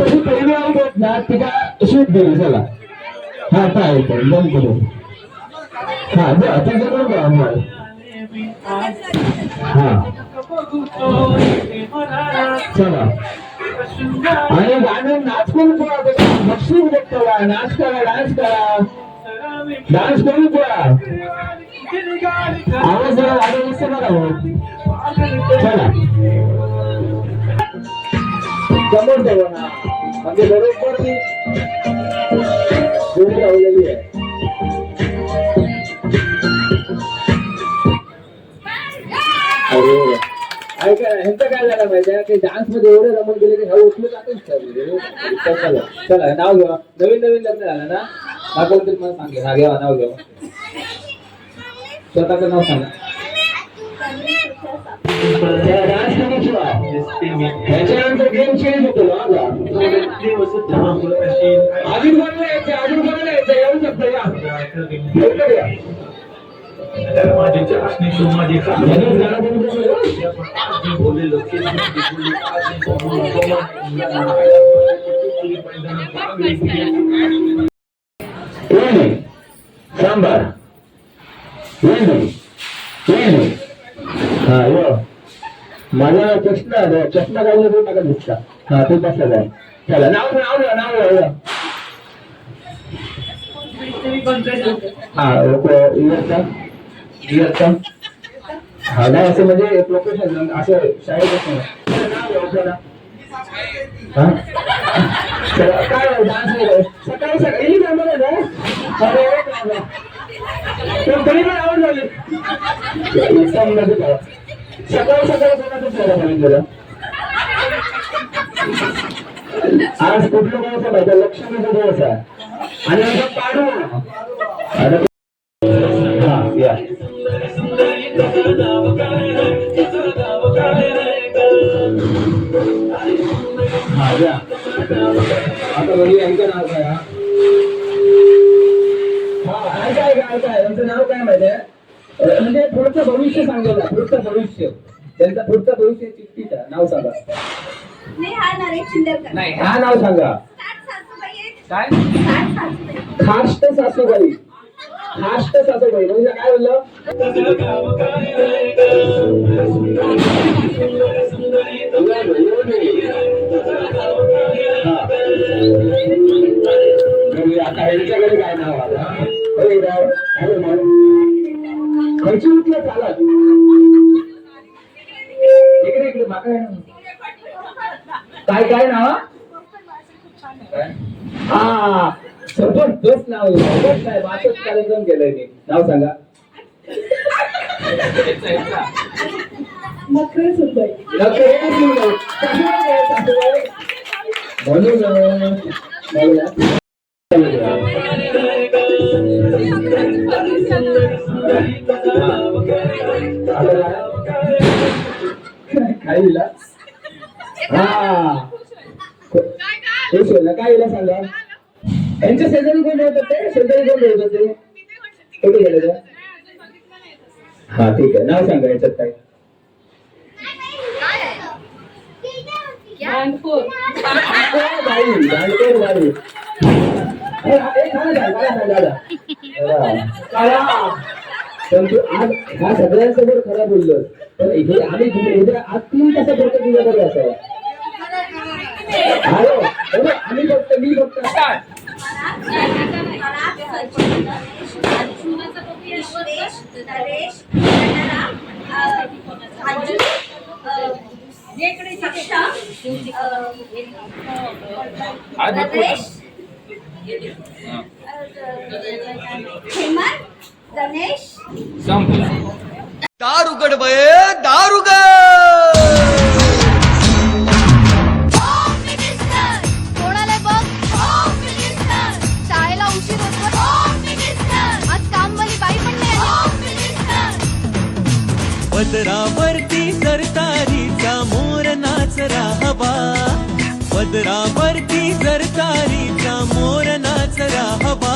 तशी पहिली आई देत ना तिला शूट दिली चला. हा काय बंद करू हा जा त्याच्याकडे जा आम्हाला. हा. चला. आणि गाणं नाचून करून बक्षीस बघतो नाच करा डान्स करा. डान्स करू पुरा आवाज जरा वाढवलं नसते बघा हो. चला. जमून जाऊ ना. म्हणजे बरोबर ती जोडी लावलेली आहे. अरे ऐका ह्यांचं काय झालं माहिती आहे? की डान्समध्ये एवढे रमण गेले की हळू उठले जातच चला चला नाव घ्या नवीन नवीन लग्न झालं ना? दाखवतील मला सांगेल हा घ्या नाव घ्या स्वतःचं नाव सांगा. त्याच्यानंतर गेम चेंज होतो माझा अजून कोणाला यायचं अजून कोणाला यायचं येऊ शकतो या माझे चाचणी तू माझे बोलले लोक सांबार हा माझा चष्मा आहे चष्मा घालून तरी नका दिसता हा तो बसला जाय चला नाव नाव घ्या, नाव या. हा लोक इयरचा इयरचा हा नाही असं म्हणजे प्रोफेशन असं शाळेत असं नाही. नाव हा? चला, काय डान्स सकाळी सकाळी ही ना? पण तरी पण आवड झाली. सकाळी सकाळी कोणाचं चेहरा बघितलेलं आज कुठलं दिवस माहिती? आहे? लक्ष्मीचा आहे. आणि नंतर पाडू हा या. आता घरी यांचं नाव काय हा? काय काय ऐका. यांचं नाव काय माहिती आहे? म्हणजे पुढचं भविष्य सांगेल पुढचं भविष्य. त्यांचं पुढचं भविष्य चिठ्ठीचं नाव सांगा. नेहा नरेश शिंदेकर. नाही हा नाव सांगा. काय? खाष्ट सासूबाई. खाष्ट सासूबाई. म्हणजे काय बोललं आता ह्यांच्याकडे काय नाव आलं अरे राव, अरे राव. खर्ची उठलं चालत इकडे इकडे माका आहे ना. काय काय नाव हा जबरदस्त नाव आहे जबरदस्त आहे वाचत कार्यक्रम केलाय मी नाव सांगा म्हणून काय दिला हा खुश होईल काय दिला सांगा? यांच्या शेजारी कोण होते शेजारी कोण राहत होते कुठे गेले ते? हा ठीक आहे. नाव सांगा याच्यात काय बाई जानकर बाई पण तू आज ह्या सगळ्यांसमोर खरं बोललो पण इथे आम्ही तुम्ही उद्या आज तीन तासापर्यंत तुझ्याकडे असावं हॅलो बरोबर आम्ही फक्त मी फक्त नरेश आजी शिक्षा नरेश हेमंत गणेश दार उघड बये दार उघड कोण आलंय बघ? शाळेला उशीर होतो आज कामवाली बाई पण नाही आली. पदरावरती सरतारीचा मोर नाच राहावा पदरावरती सरतारीचा मोर नाच राहावा